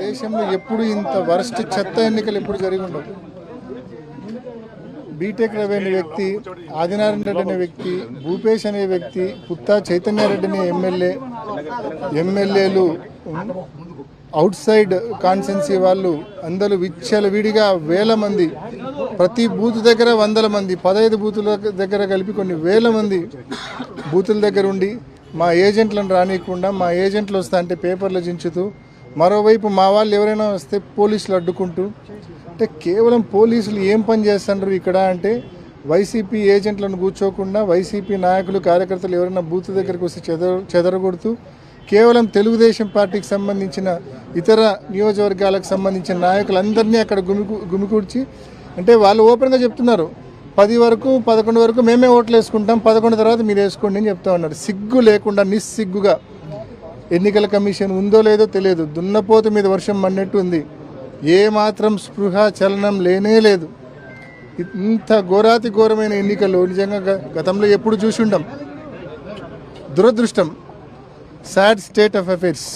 దేశంలో ఎప్పుడు ఇంత వరస్ట్ చెత్త ఎన్నికలు ఎప్పుడు జరిగి ఉండవు. బీటెక్ రవి అనే వ్యక్తి ఆదినారాయణ రెడ్డి అనే వ్యక్తి భూపేష్ అనే వ్యక్తి పుత్తా చైతన్య ఎమ్మెల్యే ఎమ్మెల్యేలు అవుట్ సైడ్ కాన్సెన్సీ వాళ్ళు అందరూ విచ్చల విడిగా వేల మంది ప్రతి బూత్ దగ్గర వందల మంది పదహైదు బూతుల దగ్గర కలిపి కొన్ని వేల మంది బూతుల దగ్గర ఉండి మా ఏజెంట్లను రానియకుండా మా ఏజెంట్లు వస్తా అంటే పేపర్లు చించుతూ మరోవైపు మా వాళ్ళు ఎవరైనా వస్తే పోలీసులు అడ్డుకుంటూ అంటే కేవలం పోలీసులు ఏం పని చేస్తుండ్రు ఇక్కడ అంటే వైసీపీ ఏజెంట్లను కూర్చోకుండా వైసీపీ నాయకులు కార్యకర్తలు ఎవరైనా బూత్ దగ్గరికి వస్తే చెదర చెదరగొడుతూ కేవలం తెలుగుదేశం పార్టీకి సంబంధించిన ఇతర నియోజకవర్గాలకు సంబంధించిన నాయకులందరినీ అక్కడ గుమికు గుమికూర్చి అంటే వాళ్ళు ఓపెన్గా చెప్తున్నారు. పది వరకు పదకొండు వరకు మేమే ఓట్లు వేసుకుంటాం. పదకొండు తర్వాత మీరు వేసుకోండి అని చెప్తా ఉన్నారు. సిగ్గు లేకుండా నిస్సిగ్గుగా ఎన్నికల కమిషన్ ఉందో లేదో తెలియదు. దున్నపోతు మీద వర్షం మన్నట్టు ఉంది. ఏ మాత్రం స్పృహ చలనం లేనే లేదు. ఇంత ఘోరాతి ఘోరమైన ఎన్నికలు నిజంగా గతంలో ఎప్పుడు చూసి ఉండం. దురదృష్టం. Sad state of affairs